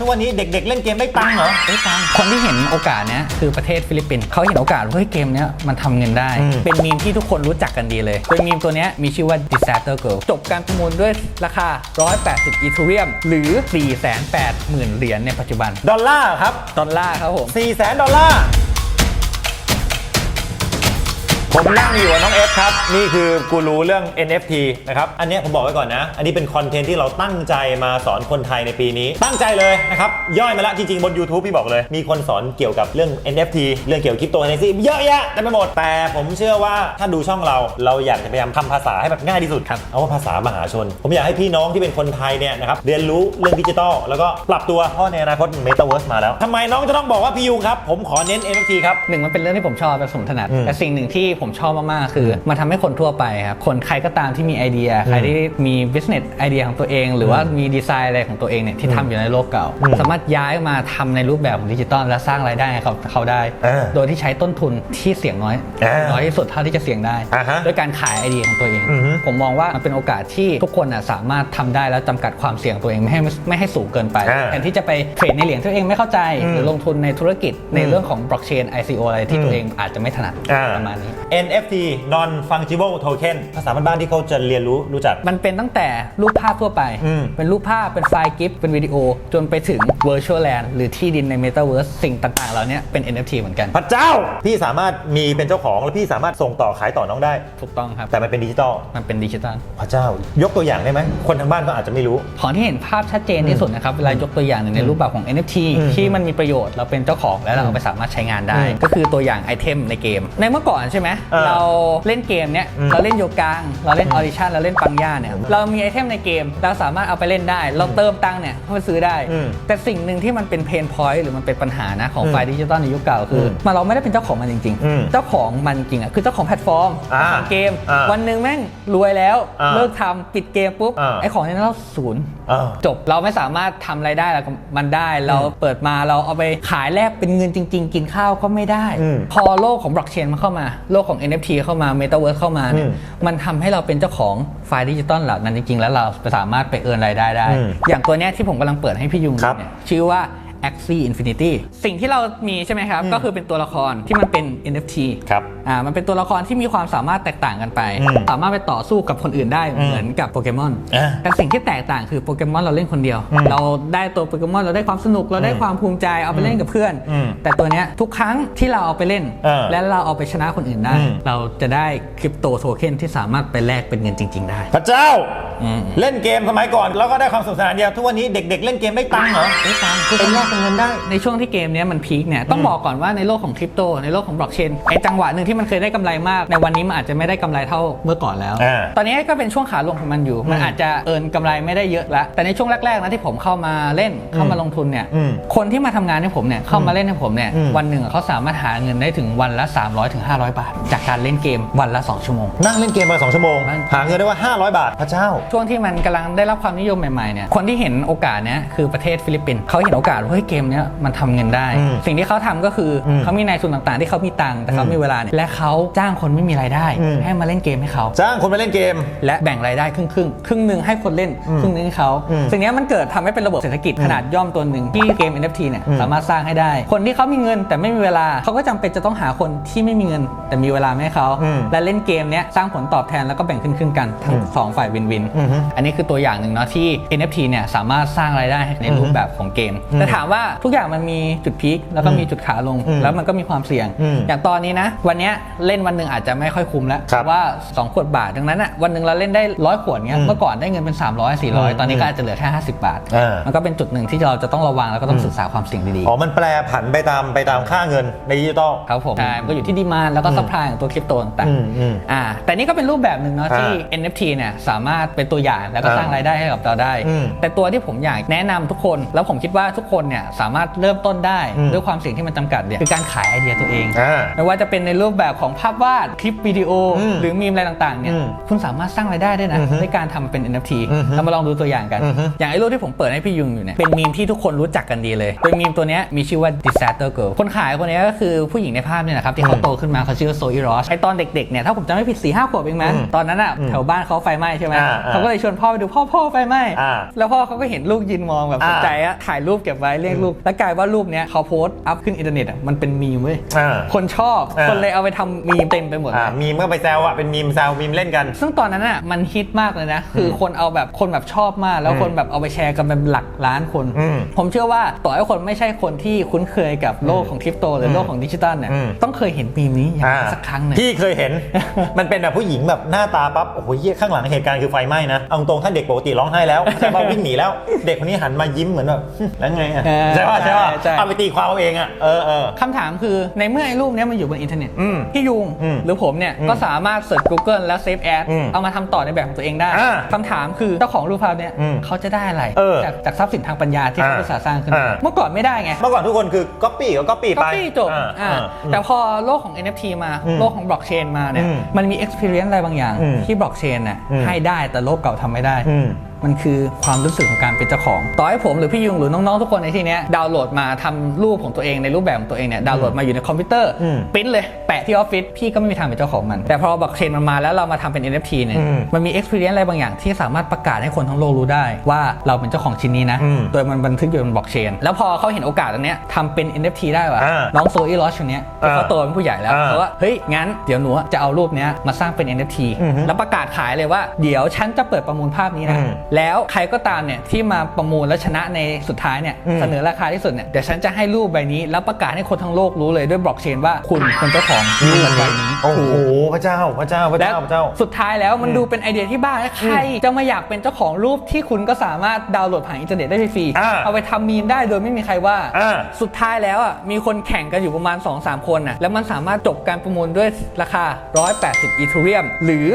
ทุกวันนี้เด็กๆ เล่นเกมได้ตังค์เหรอได้ตังค์คนที่เห็นโอกาสเนี้ยคือประเทศฟิลิปปินส์เขาเห็นโอกาสว่าเฮ้ยเกมเนี้ยมันทำเงินได้ อืม เป็นมีมที่ทุกคนรู้จักกันดีเลย เป็นมีมตัวเนี้ยมีชื่อว่า Disaster Girl จบการประมูลด้วยราคา 180 อีเทเรียม หรือ 480,000 เหรียญในปัจจุบัน ดอลลาร์ครับ ดอลลาร์ครับผม 4 0 0 0 0 0 ดอลลาร์ ผมนั่งอยู่กับน้องเอฟครับ นี่คือกูรู้เรื่อง NFT นะครับ อันเนี้ยผมบอกไว้ก่อนนะ อันนี้เป็นคอนเทนต์ที่เราตั้งใจมาสอนคนไทยในปีนี้ ตั้งใจเลยนะครับ ย่อยมาละจริง ๆ บน YouTube พี่บอกเลย มีคนสอนเกี่ยวกับเรื่อง NFT เรื่องเกี่ยวกับคริปโตเคอเรนซีเยอะแยะเต็มไปหมด แต่ผมเชื่อว่าถ้าดูช่องเรา เราอยากจะพยายามทำภาษาให้แบบง่ายที่สุดครับ เอาว่าภาษามหาชน ผมอยากให้พี่น้องที่เป็นคนไทยเนี่ยนะครับ เรียนรู้เรื่องดิจิทัลแล้วก็ปรับตัว เพราะในอนาคต Metaverse มาแล้วทำไมน้องจะต้องบอกว่าพี่ยูครับ ผมขอเน้น NFT ครับหนึ่งมันเป็นเรื่องที่ผมชอบเป็นสมถนัดอืมแต่สิ่งหนึ่งที่ผมชอบมากๆคือ มันทำให้คนทั่วไปครับคนใครก็ตามที่มีไอเดีย ใครที่มี business ไอเดียของตัวเอง หรือว่ามีดีไซน์อะไรของตัวเองเนี่ยที่ทำอยู่ในโลกเก่าอืมสามารถย้ายมาทำในรูปแบบของดิจิตอลและสร้างรายได้ให้เขาเขาได้เออโดยที่ใช้ต้นทุนที่เสี่ยงน้อยเออน้อยที่สุดเท่าที่จะเสี่ยงได้อ่าฮะด้วยการขายไอเดียของตัวเองอือฮึผมมองว่ามันเป็นโอกาสที่ทุกคนน่ะสามารถทำได้แล้วจำกัดความเสี่ยงตัวเองไม่ให้ไม่ให้สูงเกินไปอ่าแทนที่จะไปเทรดในเหรียญที่ตัวเองไม่เข้าใจอืมหรือลงทุนในธุรกิจในอืมเรื่องของบล็อกเชน ICO อะไรที่ตัวเองอาจจะไม่ถนัดอ่าประมาณนี้ NFT non fungible token ภาษาบ้านๆที่เขาจะเรียนรู้รู้จัก มันเป็นตั้งแต่รูปภาพทั่วไป อืม เป็นรูปภาพ เป็นไฟล์กิฟต์เป็นวิดีโอ จนไปถึง virtual land หรือที่ดินใน metaverse สิ่งต่างๆ เหล่านี้เป็น NFT เหมือนกัน พระเจ้า พี่สามารถมีเป็นเจ้าของแล้วพี่สามารถส่งต่อขายต่อน้องได้ ถูกต้องครับ แต่มันเป็นดิจิตอลมันเป็นดิจิทัลพระเจ้ายกตัวอย่างได้ไหมคนทางบ้านก็อาจจะไม่รู้ ของที่เห็นภาพชัดเจนที่สุดนะครับ เวลายกตัวอย่างหนึ่งในรูปแบบของ NFT อืมที่มันมีประโยชน์เราเป็นเจ้าของและเราเอาไปสามารถใช้งานได้ อืมก็คือตัวอย่างไอเทมในเกม ในเมื่อก่อนใช่ไหมเออเราเล่นเกมเนี้ยอืมเราเล่นโยกังเราเล่นออดิชั่นเราเล่นปังย่าเนี่ยเรามีไอเทมในเกมเราสามารถเอาไปเล่นได้ เราเติมตังค์เนี่ยเข้าไปซื้อได้ อืมแต่สิ่งหนึ่งที่มันเป็นเพนพอยต์หรือมันเป็นปัญหานะของอืมไฟล์ดิจิตอลในยุคเก่าคืออมมันเราไม่ได้เป็นเจ้าของมันจริง อืมๆ เจ้าของมันจริงอะคือเจ้าของแพลตฟอร์มอ่าเจ้าของเกม อ่าวันหนึ่งแม่งรวยแล้วอ่าเลิกทำปิดเกมปุ๊บอ่า ไอของในนั้นเราศูนย์ เออ จบเราไม่สามารถทำอะไรได้แล้วมันได้เราเปิดมาเราเอาไปขายแลกเป็นเงินจริง ๆ กินข้าวก็ไม่ได้ อืมพอโลกของบล็อกเชนมันเข้ามา โลกของ NFT เข้ามา Metaverse เข้ามาเนี่ยอืมมันทำให้เราเป็นเจ้าของไฟล์ดิจิตอลเหล่านั้นจริงๆ แล้วเราสามารถไปเอิร์นรายได้ได้อืมอย่างตัวเนี้ยที่ผมกำลังเปิดให้พี่ยุงครัดูบเนี่ยชื่อว่า Axie Infinity สิ่งที่เรามีใช่ไหมครับ ก็คือเป็นตัวละครที่มันเป็น NFT ครับอ่ามันเป็นตัวละครที่มีความสามารถแตกต่างกันไปอืมสามารถไปต่อสู้กับคนอื่นได้อืมเหมือนกับโปเกมอนอ่าแต่สิ่งที่แตกต่างคือโปเกมอนเราเล่นคนเดียวอืมเราได้ตัวโปเกมอนเราได้ความสนุกเราได้อืมความภูมิใจเอาไปเล่นกับเพื่อนอืมแต่ตัวเนี้ยทุกครั้งที่เราเอาไปเล่นเออและเราเอาไปชนะคนอื่นได้อืมเราจะได้คริปโตโทเค็นที่สามารถไปแลกเป็นเงินจริง ๆ ได้ พระเจ้าอืมเล่นเกมสมัยก่อนแล้วก็ได้ความสนุกสนานเดียวทุกวันนี้เด็ก ๆ เล่นเกมได้ตังค์เหรอได้ตังค์เป็นแลกเป็นเงินได้ ในช่วงที่เกมเนี้ยมันพีคเนี่ยต้องบอกก่อนว่าในโลกของคริปโตในโลกของบล็อกเชนไอจังหวะหนึ่งที่มันเคยได้กำไรมาก ในวันนี้มันอาจจะไม่ได้กำไรเท่าเมื่อก่อนแล้วอ่าตอนนี้ก็เป็นช่วงขาลงของมันอยู่ มันอาจจะเอินกำไรไม่ได้เยอะละแต่ในช่วงแรกๆนะที่ผมเข้ามาเล่นเข้ามาลงทุนเนี่ยอืมคนที่มาทำงานให้ผมเนี่ยเข้ามาเล่นให้ผมเนี่ยอืมวันหนึ่งอะเขาสามารถหาเงินได้ถึงวันละ 300ถึง500บาท จากการเล่นเกมวันละ 2 ชั่วโมงนั่งเล่นเกมมาสองชั่วโมงนั่งหาเงินได้ว่า 500 บาทพระเจ้าช่วงที่มันกำลังได้รับความนิยมใหม่ๆเนี่ยคนที่เห็นโอกาสเนี้ยคือประเทศฟิลิปปินส์เขาเห็นโอกาสว่าเฮ้ยเกมเนี้ยมันทำเงินได้อืมสิ่งที่เขาทำก็คืออมเขามีนายทุนต่างๆ ที่เขามีตังค์แต่เขาอืมมีเวลาเนี่ยและเขาจ้างคนไม่มีรายได้อืมให้มาเล่นเกมให้เขาจ้างคนมาเล่นเกม และแบ่งรายได้ครึ่งครึ่งๆครึ่งหนึ่งให้คนเล่นอืมครึ่งหนึงให้เขาอืมสิ่งเนี้ยมันเกิดทำให้เป็นระบบเศรษฐกิจขนาดย่อมตัวหนึ่งที่เกม NFT เนี่ยอืมสามารถสร้างให้ได้ คนที่เขามีเงินแต่ไม่มีเวลาเขาก็จำเป็นจะต้องหาคนที่ไม่มีเงิน แต่มีเวลาไม่ให้เขาอืมและเล่นเกมเนี้ยสร้างผลตอบแทนแล้วก็แบ่งครึ่งครึ่งๆกันทั้งอืมสองฝ่ายวินวินอือฮึอันนี้คือตัวอย่างหนึ่งเนาะที่ NFT เนี่ยสามารถสร้างรายได้ในรูปแบบของเกมอืมแต่ถามว่าทุกอย่างมันมีจุดพีคแล้วก็มีจุดขาลงอืมแล้วมันก็มีความเสี่ยงอืมอย่างตอนนี้นะ วันเนี้ยเล่นวันหนึ่งอาจจะไม่ค่อยคุ้มแล้วครับว่า 2 ขวดบาท ดังนั้นอะวันหนึ่งเราเล่นได้ร้อยขวดเงี้ยอืมเมื่อก่อนได้เงินเป็น 300อืม400 ตอนนี้ก็อาจจะเหลือแค่50 บาทอ่ามัมันก็เป็นจุดหนึ่งที่เราจะต้องระวังแล้วก็ต้องศึกษาความเสี่ยงดีอ๋อมันแปรผันไปตามไปตามค่าเงินในดิจิตอลๆครับผมใช่มันก็อยู่ที่ดีมานแล้วก็ซัพพลายของตัวคริปโตต่างอืมอืมๆอ่าแต่นี่ก็เป็นรูปแบบหนึ่งเนาะที่อ่า NFT เนี่ยสามารถเป็นตัวอย่างแล้วก็อ่าสร้างรายได้ให้กับเราได้อืมแต่ตัวที่ผมอยากแนะนำทุกคน แล้วผมคิดว่าทุกคนเนี่ยสามารถเริ่มต้นได้อืมด้วยความเสี่ยงที่มันจำกัดเนี่ยคือการขายไอเดียตัวเองอ่าไม่ว่าจะเป็นในรูปแบบของภาพวาดคลิปวิดีโออืมหรือมีมอะไรต่างๆเนี่ยอืมคุณสามารถสร้างรายได้ได้นะอือฮึด้วยการทำเป็น NFT อือฮึเรามาลองดูตัวอย่างกันอือฮึอย่างไอ้รูปที่ผมเปิดให้พี่ยุงอยู่เนี่ยเป็นมีมที่ทุกคนรู้จักกันดีเลยโดยมีมตัวเนี้ยมีชื่อว่า Disaster Girl คนขายคนเนี้ยก็คือผู้หญิงในภาพเนี่ยนะครับที่เขาอืมโตขึ้นมาเขาชื่อโซอีรอสไอตอนเด็กๆเนี่ยถ้าผมจำไม่ผิด4ี่ห้าขวบเองมั้ยอืมตอนนั้นอะอืมแถวบ้านเขาไฟไหม้ใช่ไหมอ่าอ่าเขาก็เลยชวนพ่อไปดูพ่อพ่อไฟไหม้อ่าแล้วพ่อเขาก็เห็นลูกยืนมองแบบอ่าสนใจอะถ่ายรูปเก็บไว้เรียกลูก แล้วกลายว่ารูปเนี้ยเขาโพสต์อัพขึ้นอินเทอร์เน็ตอะมันเป็นมีมเว้ยอ่าคนชอบอ่าคนเลยเอาไปทำมีมเต็มไปหมดอ่าเลยมีมก็ไปแซวอะเป็นมีมแซวมีมเล่นกัน ซึ่งตอนนั้นอะมันฮิตมากเลยนะ คือคนเอาแบบคนแบบชอบมาก แล้วอืมคนแบบเอาไปแชร์กันเป็นหลักล้านคนอืมผมเชื่อว่าต่อให้คนไม่ใช่คนที่คุ้นเคยกับโลกของคริปโตหรือโลกของดิจิตอลเนี่ยอืมต้องเคยเห็นมีมนี้อย่างอ่าสักครั้งหนึ่งพี่เคยเห็น มันเป็นแบบผู้หญิงแบบหน้าตาปั๊บโอ้โหเหี้ยข้างหลังเหตุการณ์คือไฟไหม้นะเอาตรงๆถ้าเด็กปกติร้องไห้แล้วใช่ป่ะวิ่งหนีแล้ว เด็กคนนี้หันมายิ้มเหมือนแบบหึแล้วไงอะเออใช่ป่ะใช่ป่ะใช่เอาไปตีความเอาเองอะเออเออคำถามคือในเมื่อไอ้รูปเนี้ยมันอยู่บนอินเทอร์เน็ตอืมพี่ยุงอืมหรือผมเนี่ยอืมก็สามารถเสิร์ช Google แล้วเซฟแอดอืมเอามาทำต่อในแบบของตัวเองได้อ่าคำถามคือเจ้าของรูปภาพเนี่ยอืมเขาจะได้อะไรเออจากจากทรัพย์สินทางปัญญาที่เขาอ่าอุตสาห์สร้างขึ้นมาอ่าเมื่อก่อนไม่ได้ไงเมื่อก่อนทุกคนคือก๊อปปี้ก็ก๊อปปี้ก็ไปปี้จบอ่าอ่าอ่าแต่พอโลกของ NFT มาอืมโลกของบล็อกเชนมาเนี่ยอืมมันมี experience อะไรบางอย่างอืมที่บล็อกเชนน่ะอืมให้ได้แต่โลกเก่าทำไม่ได้อื มมันคือความรู้สึกของการเป็นเจ้าของ ต่อให้ผมหรือพี่ยุงหรือน้องๆทุกคนในที่เนี้ยดาวน์โหลดมาทำรูปของตัวเองในรูปแบบของตัวเองเนี่ยดาวน์โหลดมาอยู่ในคอมพิวเตอร์อืมปริ้นเลยแปะที่ออฟฟิศพี่ก็ไม่มีทางเป็นเจ้าของมัน แต่พอบล็อกเชนมันมาแล้วเรามาทำเป็น NFT เนี่ยอืมมันมี experience อะไรบางอย่างที่สามารถประกาศให้คนทั้งโลกรู้ได้ ว่าเราเป็นเจ้าของชิ้นนี้นะอืมโดยมันบันทึกอยู่บนบล็อกเชนแล้วพอเขาเห็นโอกาสอันเนี้ยทำเป็น NFT ได้ว่ะอ่าน้องโซอีลอชคนเนี้ยที่เขาอ่าโตเป็นผู้ใหญ่แล้วอ่าเขาว่าเฮ้ยงั้นเดี๋ยวหนูจะเอารูปเนี้ยมาสร้างเป็น NFT อือฮึแล้วประกาศขายเลยว่าเดี๋ยวฉันจะเปิดประมูลภาพนี้นะอืมแล้วใครก็ตามเนี่ยที่มาประมูลและชนะในสุดท้ายเนี่ยอืมเสนอราคาที่สุดเนี่ยเดี๋ยวฉันจะให้รูปใบนี้ แล้วประกาศให้คนทั้งโลกรู้เลยด้วยบล็อกเชนว่าคุณเป็นเจ้าของรูปใบนี้โอ้โหพระเจ้าพระเจ้าพระและเจ้าพระเจ้า สุดท้ายแล้วมันดูเป็นไอเดียที่บ้าและใครจะมาอยากเป็นเจ้าของรูปที่คุณก็สามารถดาวน์โหลดผ่านอินเทอร์เน็ตได้ฟรีอ่าๆเอาไปทำมีมได้โดยไม่มีใครว่าอ่าสุดท้ายแล้วอะมีคนแข่งกันอยู่ประมาณ 2-3 คนน่ะแล้วมันสามารถจบการประมูลด้วยราคา 180 อีเทเรียม หรือ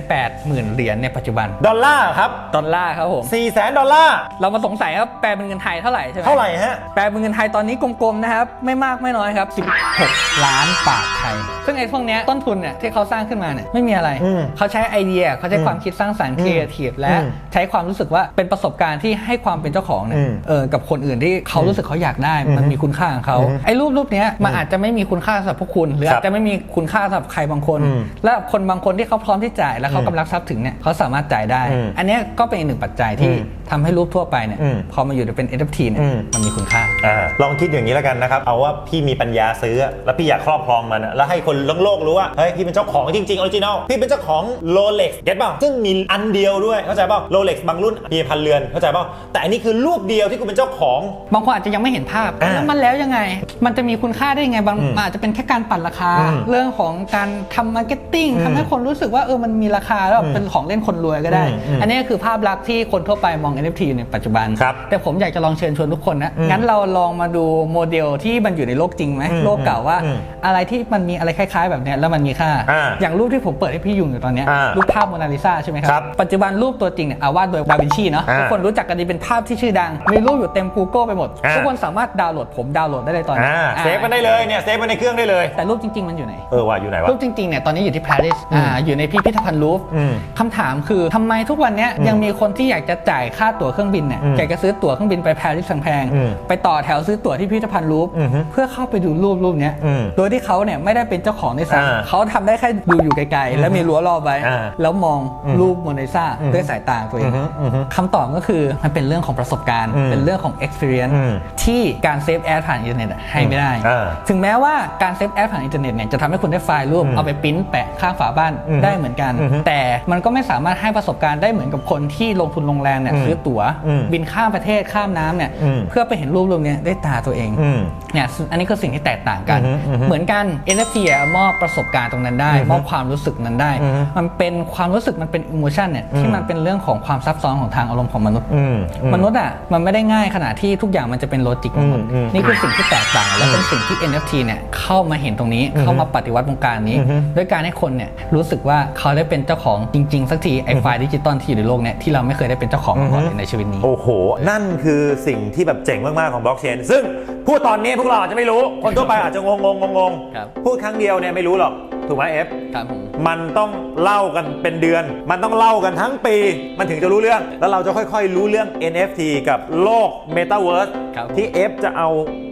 480,000 เหรียญในปัจจุบัน ดอลลาร์ครับดอลลาร์ครับผม4 0 0แสนดอลลาร์ เรามาสงสัยว่าแปลเป็นเงินไทยเท่าไหร่ใช่ไหมเท่าไหร่ฮะ แปลเป็นเงินไทยตอนนี้กลมๆนะครับ ไม่มากไม่น้อยครับ 16 ล้านบาทไทย ซึ่งไอ้พวกเนี้ยต้นทุนเนี่ยที่เขาสร้างขึ้นมาเนี่ยไม่มีอะไร อืมเขาใช้ไอเดียเขาใช้อืมความคิดสร้างสรรค์ครีเอทีฟและอืมใช้ความรู้สึกว่าเป็นประสบการณ์ที่ให้ความเป็นเจ้าของเนี่ยอืมเออกับคนอื่นที่เขารู้สึกเขาอยากได้อืมมันมีคุณค่าของเขาอืมไอ้รูปรูปเนี้ยมันอาจจะไม่มีคุณค่าสำหรับพวกคุณ หรือครับอาจจะไม่มีคุณค่าสำหรับใครบางคน อืม และคนบางคนที่เขาพร้อมที่จ่ายและเขากำลังทรัพย์ถึงเนี่ยเขาสามารถจ่ายได้ อืม อันเนี้ยก็เป็นอีกหนึ่งปัจจัยที่อืมทำให้รูปทั่วไปเนี่ยอืมพอมาอยู่ในเป็น NFT เนี่ยอืมมันมีคุณค่าอ่าลองคิดอย่างนี้แล้วกันนะครับ เอาว่าพี่มีปัญญาซื้อ แล้วพี่อยากครอบครองมันอะแล้วให้คนทั้งโลกรู้ว่าเฮ้ยพี่เป็นเจ้าของจริงๆออริจินอลพี่เป็นเจ้าของโรเล็กเก็ตเปล่าซึ่งมีอันเดียวด้วยเข้าใจเปล่าโรเล็กบางรุ่นมีพันเรือนเข้าใจเปล่าแต่อันนี้คือรูปเดียวที่กูเป็นเจ้าของ บางคนอาจจะยังไม่เห็นภาพอ่าแล้วมันแล้วยังไง มันจะมีคุณค่าได้ยังไงบางอืมอาจจะเป็นแค่การปั่นราคาอืมเรื่องของการทำมาร์เก็ตติ้งอืมทำให้คนรู้สึกว่าเออมันมีราคาแล้วอืมเป็นของเล่นคนรวยก็ได้อืมอืมอันนี้ก็คือภาพลักษณ์ที่คนทั่วไปมอง NFT ในปัจจุบัน ครับแต่ผมอยากจะลองเชิญชวนทุกคนนะ อืมงั้นเราลองมาดูโมเดลที่มันอยู่ในโลกจริงไหมอืมโลกเก่าว่า อืมอะไรที่มันมีอะไรคล้ายๆ แบบเนี้ยแล้วมันมีค่า อ่าอย่างรูปที่ผมเปิดให้พี่ยุงอยู่ตอนเนี้ยอ่ารูปภาพโมนาลิซาใช่ไหมคครัรับปัจจุบันรูปตัวจริงเนี่ยเอาวาดโดยดาวินชีเนาะอ่าทุกคนรู้จักกันดีเป็นภาพที่ชื่อดัง มีรูปอยู่เต็ม Google ไปหมดอ่า ทุกคนสามารถดาวน์โหลดผมดาวน์โหลดได้เลยตอนนี้อ่าอ่าเซฟมันได้เลยเนี่ยเซฟมันในเครื่องได้เลย แต่รูปจริง ๆ มันอยู่ไหน เออว่าอยู่ไหนวะ รูปจริงๆเนี่ยตอนนี้อยู่ที่ปารีสอ่าอยู่ในพิพิธภัณฑ์ลูฟร์อืมคำถามคือทำไมทุกวันเนี้ยอืมยังมีคนที่อยากจะจ่ายค่าตั๋วเครื่องบินเนี่ยอืมอยากจะซื้อตั๋วเครื่องบินไปปารีสแพงๆอืมไปต่อแถวซื้อตั๋วที่พิพิธภัณฑ์ลูฟร์อือฮึเพื่อเข้าไปดูรูปรูปเนี้ยอืมโดยที่เขาเนี่ยไม่ได้เป็นเจ้าของในสาอ่าเขาทำได้แค่ดูอยู่ไกลๆ แล้วมีรั้วรอบไว้อ่าแล้วมองอืมรูปโมนาลิซาอืมด้วยสายตาตัวเออืงอฮึอือฮึคำตอบก็คือมันเป็นเรื่องของประสบการณ์อืมเป็นเรื่องของ experience อืมที่การเซฟแอดผ่านอินเทอร์เน็ตอะให้ไม่ได้อ่าถึงแม้ว่าการเซฟแอดผ่านอินเทอร์เน็ตเนี่ยจะทำให้คุณได้ไฟล์รูปอืมเอาไปปริ้นแปะข้างฝาบ้านอืมได้เหมือนกันอือฮึแต่มันก็ไม่สามารถให้ประสบการณ์ได้เหมือนกับคนที่ลงทุนลงแรงเนี่ยอืมซื้อตั๋วอืมบินข้ามประเทศข้ามน้ำเนี่ยอืมเพื่อไปเห็นรูปรูปเนี้ยด้วยตาตัวเองอืมเนี่ยอันนี้คือสิ่งที่แตกต่างกันอือฮึอือฮึเหมือนกัน NFT อะมอบประสบการณ์ตรงนั้นได้อือฮึมอบความรู้สึกนั้นได้อือฮึมันเป็นความรู้สึกมันเป็นอิโมชันเนี่ยที่อืมมันเป็นเรื่องของความซับซ้อนของทางอารมณ์ของมนุษย์อืมอืมนุษย์อะมันไม่ได้ง่ายขนาดที่ทุกอย่างมันจะเป็นโลจิกหมดอืมอืมนี่คือสิ่งที่แตกต่างและเป็นสิ่งที่ NFT เนี่ยเข้ามาเห็นตรงนี้เข้ามาปฏิวัติวงการนี้อือฮึด้วยการให้คนเนี่ยรู้สึกว่าเขาได้เป็นเจ้าของจริงๆสักทีไอ้ไฟล์ดิจิตอลที่อยู่ในโลกเนี่ยที่เราไม่เคยได้เป็นเจ้าของมาก่อนเลยในชีวิตนี้ โอ้โห นั่นคือสิ่งที่แบบเจ๋งมาก ๆ ของบล็อกเชนซึ่งพูดตอนนี้พวกเราอาจจะไม่รู้ คนทั่วไปอาจจะงงงงงงครับ พูดครั้งเดียวเนี่ยไม่รู้หรอก ถูกไหมเอฟ ครับผม มันต้องเล่ากันเป็นเดือน มันต้องเล่ากันทั้งปี มันถึงจะรู้เรื่อง แล้วเราจะค่อย ๆ รู้เรื่อง NFT กับโลก Metaverse ครับที่ F จะเอา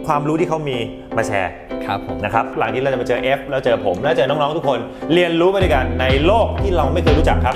ความรู้ที่เขามีมาแชร์ ครับผม นะครับหลังที่เราจะมาเจอ F แล้วเจอผม แล้วเจอน้อง ๆ ทุกคน เรียนรู้ไปด้วยกันในโลกที่เราไม่เคยรู้จักครับ